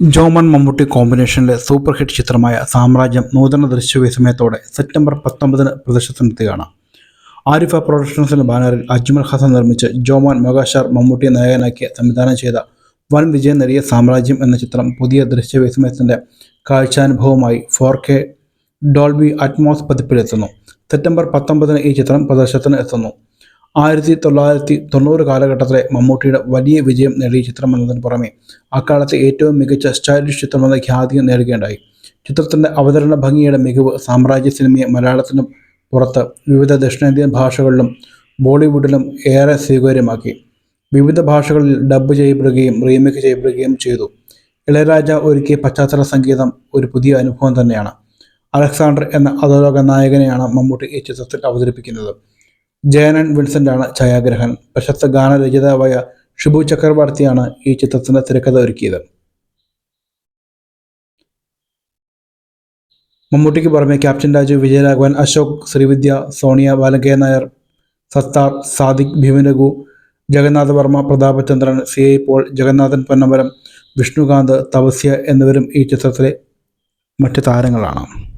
ജോമൺ മമ്മൂട്ടി കോമ്പിനേഷനിലെ super hit ചിത്രമായ സാമ്രാജ്യം നൂതന ദൃശ്യവിസ്മയത്തോടെ സെപ്റ്റംബർ പത്തൊമ്പതിന് പ്രദർശനത്തിനെത്തുകയാണ്. ആരിഫ പ്രൊഡക്ഷൻസിന്റെ ബാനറിൽ അജ്മൽ ഹസൻ നിർമ്മിച്ച് ജോമോൻ മൊഗാഷാർ മമ്മൂട്ടിയെ നായകനാക്കിയ സംവിധാനം ചെയ്ത വൻ വിജയം നേടിയ സാമ്രാജ്യം എന്ന ചിത്രം പുതിയ ദൃശ്യവിസ്മയത്തിന്റെ കാഴ്ചാനുഭവമായി ഫോർ കെ ഡോൾബി അറ്റ്മോസ് പതിപ്പിലെത്തുന്നു. സെപ്റ്റംബർ പത്തൊമ്പതിന് ഈ ചിത്രം പ്രദർശനത്തിന് എത്തുന്നു. ആയിരത്തി തൊള്ളായിരത്തി തൊണ്ണൂറ് കാലഘട്ടത്തിലെ മമ്മൂട്ടിയുടെ വലിയ വിജയം നേടിയ ചിത്രമെന്നതിന് പുറമെ അക്കാലത്തെ ഏറ്റവും മികച്ച സ്റ്റൈലിഷ് ചിത്രമെന്ന ഖ്യാതിയും നേടുകയുണ്ടായി. ചിത്രത്തിന്റെ അവതരണ ഭംഗിയുടെ മികവ് സാമ്രാജ്യ സിനിമയെ മലയാളത്തിനും പുറത്ത് വിവിധ ദക്ഷിണേന്ത്യൻ ഭാഷകളിലും ബോളിവുഡിലും ഏറെ സ്വീകാര്യമാക്കി. വിവിധ ഭാഷകളിൽ ഡബ്ബ് ചെയ്യപ്പെടുകയും റീമേക്ക് ചെയ്യപ്പെടുകയും ചെയ്തു. ഇളയരാജ ഒരുക്കിയ പശ്ചാത്തല സംഗീതം ഒരു പുതിയ അനുഭവം തന്നെയാണ്. അലക്സാണ്ടർ എന്ന അധോലോക നായകനെയാണ് മമ്മൂട്ടി ഈ ചിത്രത്തിൽ അവതരിപ്പിക്കുന്നത്. ജയനൻ വിൻസെന്റാണ് ഛായാഗ്രഹൻ. പ്രശസ്ത ഗാനരചയിതാവായ ഷിബു ചക്രവർത്തിയാണ് ഈ ചിത്രത്തിന്റെ തിരക്കഥ ഒരുക്കിയത്. മമ്മൂട്ടിക്ക് പുറമെ ക്യാപ്റ്റൻ രാജു വിജയരാഘവൻ അശോക് ശ്രീവിദ്യ സോണിയ ബാലകേ Nair Sathar Sadiq Bheemaraghu Jagannatha Varma Prathapachandran C. I. Paul Jagannathan പൊന്നമരം വിഷ്ണുകാന്ത് തപസ്യ എന്നിവരും ഈ ചിത്രത്തിലെ മറ്റ് താരങ്ങളാണ്.